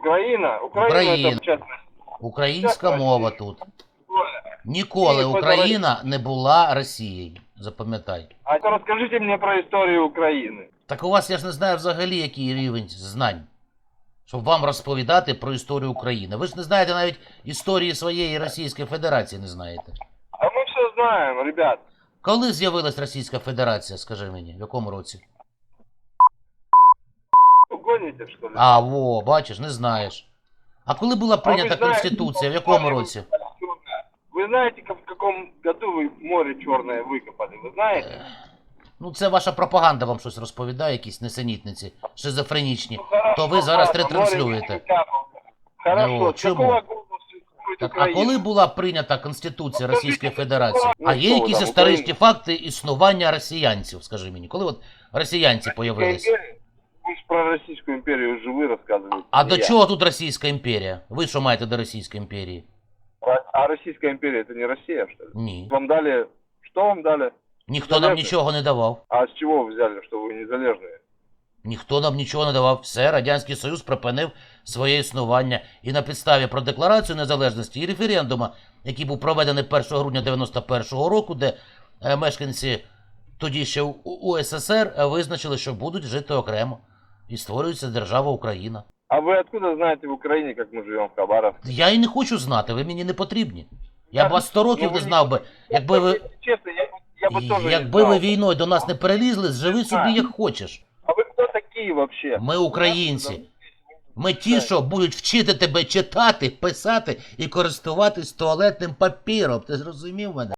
Украина? Украина, Украина. это частная Українська Як мова Росія? тут. школа. Ніколи Ні, Україна не була Росією. Запам'ятай. А то расскажите мне про историю Украины. Так у вас я ж не знаю взагалі, який рівень знань, щоб вам розповідати про історію України. Ви ж не знаєте навіть історії своєї Російської Федерації, не знаєте. А мы все знаем, ребят. Коли з'явилась Російська Федерація, скажи мені, в якому році? Вы гоните, что ли? А, во, бачиш, не знаєш. А коли була прийнята ви знаєте, Конституція, в якому році? Вы знаете, как- в каком году вы море черное выкопали? Вы знаете? Ну, це ваша пропаганда вам щось розповідає, якісь несенітниці, шизофренічні. Ну, хорошо, То ви зараз ладно, ретранслюєте. море выкопал. Хорошо, Ну, с чему? какого года существует Так, а Украина? коли була прийнята Конституція Ну, Російської скажіть, Федерації? ну, А є що якісь там, історичні Україна? факти існування росіянців, скажи мені, коли от росіянці Российская появились? империя? Вы же про Российскую империю уже вы рассказываете. А не до я. чого тут Російська імперія? Ви що маєте до Російської імперії? А Российская империя это не Россия, что ли? Ні. Вам дали... Что вам дали? Ніхто нам Залежно. нічого не давав. А с чего вы взяли, что вы незалежные? Ніхто нам нічого не давав. Все, Радянський Союз припинив своє існування. І на підставі про декларацію незалежності і референдума, який був проведений 1 грудня 91-го року, де е, мешканці тоді ще у- у- УССР е, визначили, що будуть жити окремо. І створюється держава Україна. А вы откуда знаете в Украине, как мы живем в Хабаровске? Я і не хочу знати, ви мені не потрібні. Я б вас 100 років Ну, не ви знав би, якби ви. Честно, я, я бы тоже не Якби ви знал. війною до нас не перелізли, живи собі як хочеш. А вы кто такие вообще? Ми українці. Ми ті, що будуть вчити тебе читати, писати і користуватись туалетним папіром. Ти зрозумів мене?